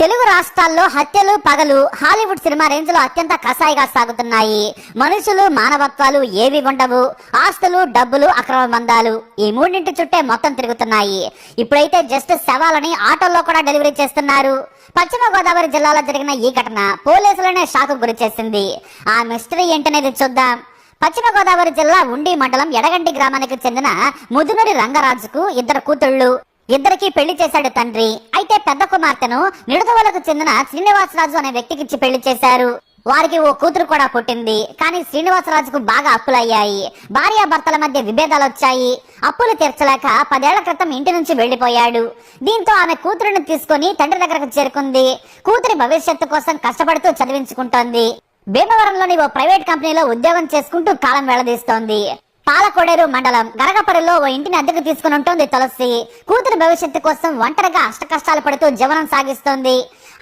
తెలుగు రాష్ట్రాల్లో హత్యలు పగలు హాలీవుడ్ సినిమా రేంజ్లో అత్యంత కసాయిగా సాగుతున్నాయి. మనుషులు మానవత్వాలు ఏవి ఉండవు. ఆస్తులు డబ్బులు అక్రమ బంధాలు ఈ మూడింటి చుట్టే మొత్తం తిరుగుతున్నాయి. ఇప్పుడైతే జస్ట్ శవాలని ఆటోల్లో కూడా డెలివరీ చేస్తున్నారు. పశ్చిమ గోదావరి జిల్లాలో జరిగిన ఈ ఘటన పోలీసులనే షాక్ గురి చేసింది. ఆ మిస్టరీ ఏంటనేది చూద్దాం. పశ్చిమ గోదావరి జిల్లా ఉండి మండలం ఎడగంటి గ్రామానికి చెందిన ముదునూరి రంగరాజుకు ఇద్దరు కూతుళ్ళు. ఇద్దరికి పెళ్ళి చేశాడు తండ్రి. అయితే పెద్ద కుమార్తెను నిడదవలకు చెందిన శ్రీనివాసరాజు అనే వ్యక్తికిచ్చి పెళ్ళి చేశారు. వారికి ఓ కూతురు కూడా పుట్టింది. కానీ శ్రీనివాసరాజుకు బాగా అప్పులయ్యాయి. భార్యాభర్తల మధ్య విభేదాలు వచ్చాయి అప్పులు తీర్చలేక పదేళ్ళ క్రితం ఇంటి నుంచి వెళ్ళిపోయాడు దీంతో ఆమె కూతురుని తీసుకుని తండ్రి దగ్గరకు చేరుకుంది. కూతురి భవిష్యత్తు కోసం కష్టపడుతూ చదివించుకుంటోంది. భీమవరంలోని ఓ ప్రైవేట్ కంపెనీలో ఉద్యోగం చేసుకుంటూ కాలం వెళ్ళదీస్తోంది. పాలకోడేరు మండలం గరగపరిలో ఓ ఇంటిని అద్దెకు తీసుకుని ఉంటుంది తులసి. కూతురు భవిష్యత్తు కోసం ఒంటరిగా అష్టకష్టాలు పడుతూ జీవనం సాగిస్తోంది.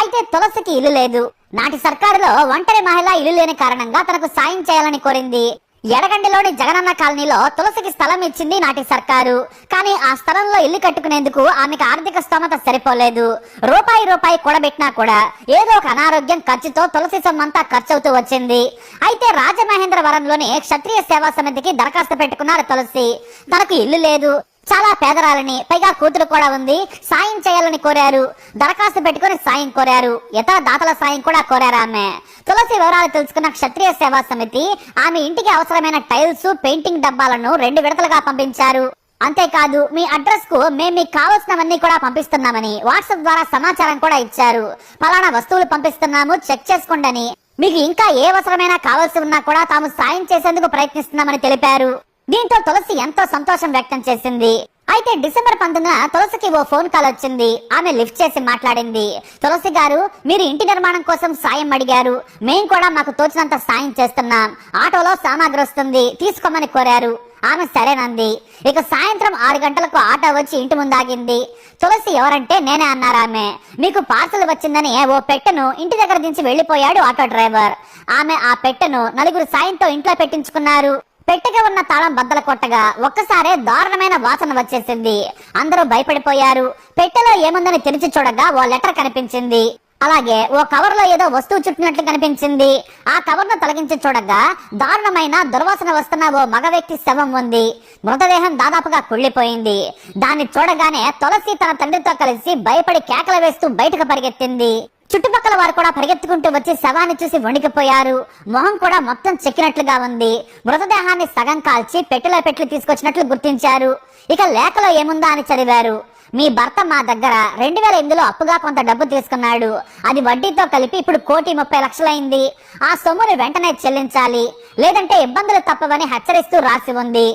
అయితే తులసికి ఇల్లు లేదు. నాటి సర్కారులో ఒంటరి మహిళ ఇల్లు లేని కారణంగా తనకు సాయం చేయాలని కోరింది. ఎడగండిలోని జగనన్న కాలనీలో తులసికి స్థలం ఇచ్చింది నాటి సర్కారు. కానీ ఆ స్థలంలో ఇల్లు కట్టుకునేందుకు ఆమెకు ఆర్థిక స్తోమత సరిపోలేదు. రూపాయి రూపాయి కూడబెట్టినా కూడా ఏదో ఒక అనారోగ్యం ఖర్చుతో తులసి సొమ్మంతా ఖర్చవుతూ వచ్చింది. అయితే రాజమహేంద్రవరంలోని క్షత్రియ సేవా సమితికి దరఖాస్తు పెట్టుకున్నారు తులసి. తనకు ఇల్లు లేదు. చాలా పేదరాలని పైగా కూతురు కూడా ఉంది. సాయం చేయాలని కోరారు. దరఖాస్తు పెట్టుకుని సాయం కోరారు. ఇతర దాతల సాయం కూడా కోరారు ఆమె. తులసి వివరాలు తెలుసుకున్న క్షత్రియ సేవా సమితి ఆమె ఇంటికి అవసరమైన టైల్స్ పెయింటింగ్ డబ్బాలను రెండు విడతలుగా పంపించారు. అంతేకాదు మీ అడ్రస్కు మేము మీకు కావలసినవన్నీ కూడా పంపిస్తున్నామని వాట్సాప్ ద్వారా సమాచారం కూడా ఇచ్చారు. పలానా వస్తువులు పంపిస్తున్నాము చెక్ చేసుకోండి మీకు ఇంకా ఏ అవసరమైనా కావాల్సి ఉన్నా కూడా తాము సాయం చేసేందుకు ప్రయత్నిస్తున్నామని తెలిపారు. దీంతో తులసి ఎంతో సంతోషం వ్యక్తం చేసింది. అయితే డిసెంబర్ పంతొమ్మిదిన తులసికి ఓ ఫోన్ కాల్ వచ్చింది. ఆమె లిఫ్ట్ చేసి మాట్లాడింది. తులసి గారు మీరు ఇంటి నిర్మాణం కోసం సాయం అడిగారు. మేం కూడా మాకు తోచినంత సాయం చేస్తున్నాం. ఆటోలో సామాగ్రి వస్తుంది. తీసుకోమని కోరారు. ఆమె సరేనంది. ఇక సాయంత్రం ఆరు గంటలకు ఆటో వచ్చి ఇంటి ముందాగింది. తులసి ఎవరంటే నేనే అన్నారు ఆమె. మీకు పార్సల్ వచ్చిందని ఓ పెట్టెను ఇంటి దగ్గర దించి వెళ్ళిపోయాడు ఆటో డ్రైవర్. ఆమె ఆ పెట్టెను నలుగురు సాయంతో ఇంట్లో పెట్టించుకున్నారు. పెట్టెగా ఉన్న తాళం బద్దలు కొట్టగా ఒక్కసారే దారుణమైన వాసన వచ్చేసింది. అందరూ భయపడిపోయారు. పెట్టెలో ఏముందని తెరిచి చూడగా ఓ లెటర్ కనిపించింది. అలాగే ఓ కవర్లో ఏదో వస్తువు చుట్టినట్లు కనిపించింది. ఆ కవర్ను తొలగించి చూడగా దారుణమైన దుర్వాసన వస్తున్న ఓ మగ వ్యక్తి శవం ఉంది. మృతదేహం దాదాపుగా కుళ్ళిపోయింది. దాన్ని చూడగానే తులసి తన తండ్రితో కలిసి భయపడి కేకలు వేస్తూ బయటకు పరిగెత్తింది. చుట్టుపక్కల వారు కూడా పరిగెత్తుకుంటూ వచ్చి శవాన్ని చూసి వణికిపోయారు. మొహం కూడా మొత్తం చెక్కినట్లుగా ఉంది. మృతదేహాన్ని సగం కాల్చి పెట్టెలో పెట్లు తీసుకొచ్చినట్లు గుర్తించారు. ఇక లేఖలో ఏముందా అని చదివారు. మీ భర్త మా దగ్గర రెండు వేల ఎనిమిదిలో అప్పుగా కొంత డబ్బు తీసుకున్నాడు. అది వడ్డీతో కలిపి ఇప్పుడు కోటి ముప్పై లక్షలైంది. ఆ సొమ్ముని వెంటనే చెల్లించాలి. లేదంటే ఇబ్బందులు తప్పవని హెచ్చరిస్తూ రాసి ఉంది.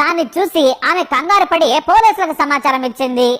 దాన్ని చూసి ఆమె కంగారు పడి పోలీసులకు సమాచారం ఇచ్చింది.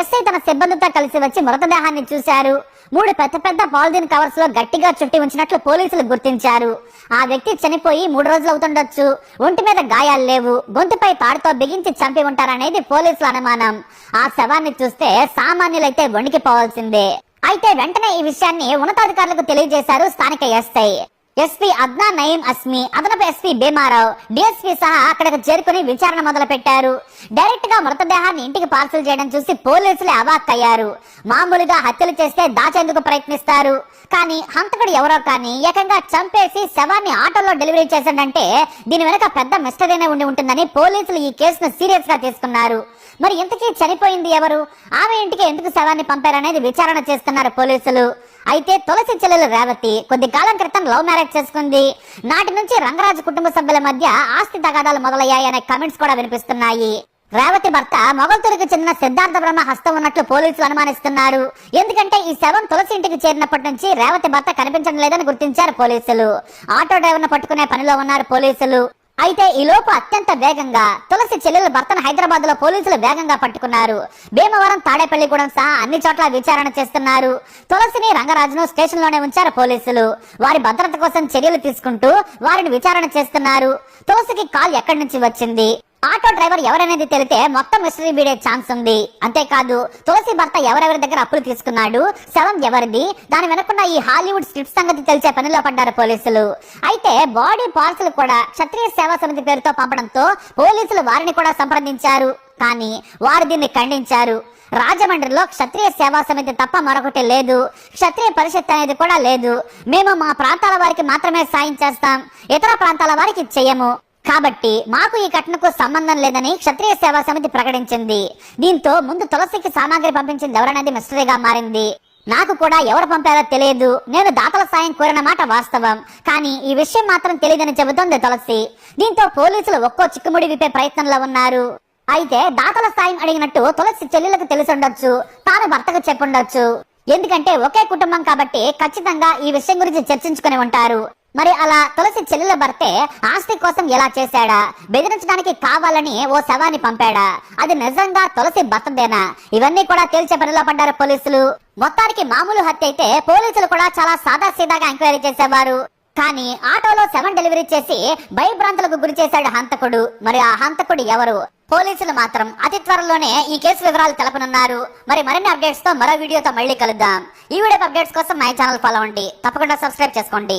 ఎస్ఐ తన సిబ్బందితో కలిసి వచ్చి మృతదేహాన్ని చూశారు. మూడు పెద్ద పెద్ద పాలిథిన్ కవర్స్లో గట్టిగా చుట్టి ఉంచినట్లు పోలీసులు గుర్తించారు. ఆ వ్యక్తి చనిపోయి మూడు రోజులు అవుతుండొచ్చు. ఒంటి మీద గాయాలు లేవు. గొంతుపై తాడుతో బిగించి చంపి ఉంటారనేది పోలీసుల అనుమానం. ఆ శవాన్ని చూస్తే సామాన్యులైతే వణికిపోవాల్సిందే. అయితే వెంటనే ఈ విషయాన్ని ఉన్నతాధికారులకు తెలియజేశారు స్థానిక ఎస్ఐ. ఎస్పీ అద్నా నయీం అస్మి అదనపు ఎస్పీ భీమారావు డిఎస్పీ సహా అక్కడికి చేరుకుని విచారణ మొదలు పెట్టారు డైరెక్ట్గా మృతదేహాన్ని ఇంటికి పార్సల్ చేయడం చూసి పోలీసులే అవాక్కయ్యారు మామూలుగా హత్యలు చేస్తే దాచేందుకు ప్రయత్నిస్తారు. కానీ హంతకుడు ఎవరో కానీ ఏకంగా చంపేసి శవాన్ని ఆటోలో డెలివరీ చేశాడంటే దీని వెనక పెద్ద మిస్టరీనే ఉండి ఉంటుందని పోలీసులు ఈ కేసును సీరియస్గా తీసుకున్నారు. మరి ఇంతకీ చనిపోయింది ఎవరు? ఆమె ఇంటికి ఎందుకు శవాన్ని పంపారనేది విచారణ చేస్తున్నారు పోలీసులు. అయితే తులసి చెల్లెలు రేవతి కొద్ది కాలం క్రితం లవ్ మ్యారేజ్ చేసుకుంది. నాటి నుంచి రంగరాజు కుటుంబ సభ్యుల మధ్య ఆస్తి తగాదాలు మొదలయ్యాయనే కమెంట్స్ కూడా వినిపిస్తున్నాయి. రేవతి భర్త మొగల్తూరుకు చెందిన సిద్ధార్థ బ్రహ్మ హస్తం ఉన్నట్లు పోలీసులు అనుమానిస్తున్నారు. ఎందుకంటే ఈ శవం తులసి ఇంటికి చేరినప్పటి నుంచి రేవతి భర్త కనిపించడం లేదని గుర్తించారు పోలీసులు. ఆటో డ్రైవర్ను పట్టుకునే పనిలో ఉన్నారు పోలీసులు. అయితే ఈ లోపు అత్యంత వేగంగా తులసి చెల్లెల భర్తను హైదరాబాద్లో పోలీసులు వేగంగా పట్టుకున్నారు. భీమవరం తాడేపల్లిగూడెం సహా అన్ని చోట్ల విచారణ చేస్తున్నారు. తులసిని రంగరాజును స్టేషన్లోనే ఉంచారు పోలీసులు. వారి భద్రత కోసం చర్యలు తీసుకుంటూ వారిని విచారణ చేస్తున్నారు. తులసికి కాల్ ఎక్కడి నుంచి వచ్చింది? ఆటో డ్రైవర్ ఎవరనేది తెలితే మొత్తం మిస్టరీ వీడే ఛాన్స్ ఉంది. అంతేకాదు తులసి భర్త ఎవరెవరి దగ్గర అప్పులు తీసుకున్నాడు శవం ఎవరిది దాని వెనకున్న ఈ హాలీవుడ్ స్క్రిప్ట్ సంగతి తెలిసే పనిలో పడ్డారు పోలీసులు. అయితే బాడీ పార్సల్ కూడా క్షత్రియ సేవా సమితి పేరుతో పంపడంతో పోలీసులు వారిని కూడా సంప్రదించారు. కానీ వారు దీన్ని ఖండించారు. రాజమండ్రిలో క్షత్రియ సేవా సమితి తప్ప మరొకటి లేదు. క్షత్రియ పరిషత్ అనేది కూడా లేదు. మేము మా ప్రాంతాల వారికి మాత్రమే సాయం చేస్తాం. ఇతర ప్రాంతాల వారికి చెయ్యము కాబట్టి మాకు ఈ ఘటనకు సంబంధం లేదని క్షత్రియ సేవా సమితి ప్రకటించింది. దీంతో ముందు తులసికి సామాగ్రి పంపించింది ఎవరనేది మిస్టరీగా మారింది. నాకు కూడా ఎవరు పంపారో తెలియదు. నేను దాతల సాయం కోరిన మాట వాస్తవం. కానీ ఈ విషయం మాత్రం తెలియదని చెబుతోంది తులసి. దీంతో పోలీసులు ఒక్కో చిక్కుముడి విప్పే ప్రయత్నంలో ఉన్నారు. అయితే దాతల సాయం అడిగినట్టు తులసి చెల్లెలకు తెలిసుండొచ్చు. తాను భర్తకు చెప్పుండొచ్చు. ఎందుకంటే ఒకే కుటుంబం కాబట్టి ఖచ్చితంగా ఈ విషయం గురించి చర్చించుకుని ఉంటారు. మరి అలా తులసి చెల్లెల భర్తే ఆస్తి కోసం ఎలా చేశాడా? బెదిరించడానికి కావాలని ఓ శవాన్ని పంపాడా? అది నిజంగా తులసి భర్తదేనా? ఇవన్నీ కూడా తేల్చే పనిలో పడ్డారు పోలీసులు? మొత్తానికి మామూలు హత్య అయితే పోలీసులు కూడా చాలా సాదా సీదాగా ఎంక్వైరీ చేసేవారు. కానీ ఆటోలో సెవెన్ డెలివరీ చేసి భయభ్రాంతులకు గురి చేశాడు హంతకుడు. మరి ఆ హంతకుడు ఎవరు? పోలీసులు మాత్రం అతి త్వరలోనే ఈ కేసు వివరాలు తెలపనున్నారు. మరి మరిన్ని అప్డేట్స్తో మరో వీడియోతో మళ్ళీ కలుద్దాం. ఈ వీడియో అప్డేట్స్ కోసం మై ఛానల్ ఫాలో అవ్వండి. తప్పకుండా సబ్స్క్రైబ్ చేసుకోండి.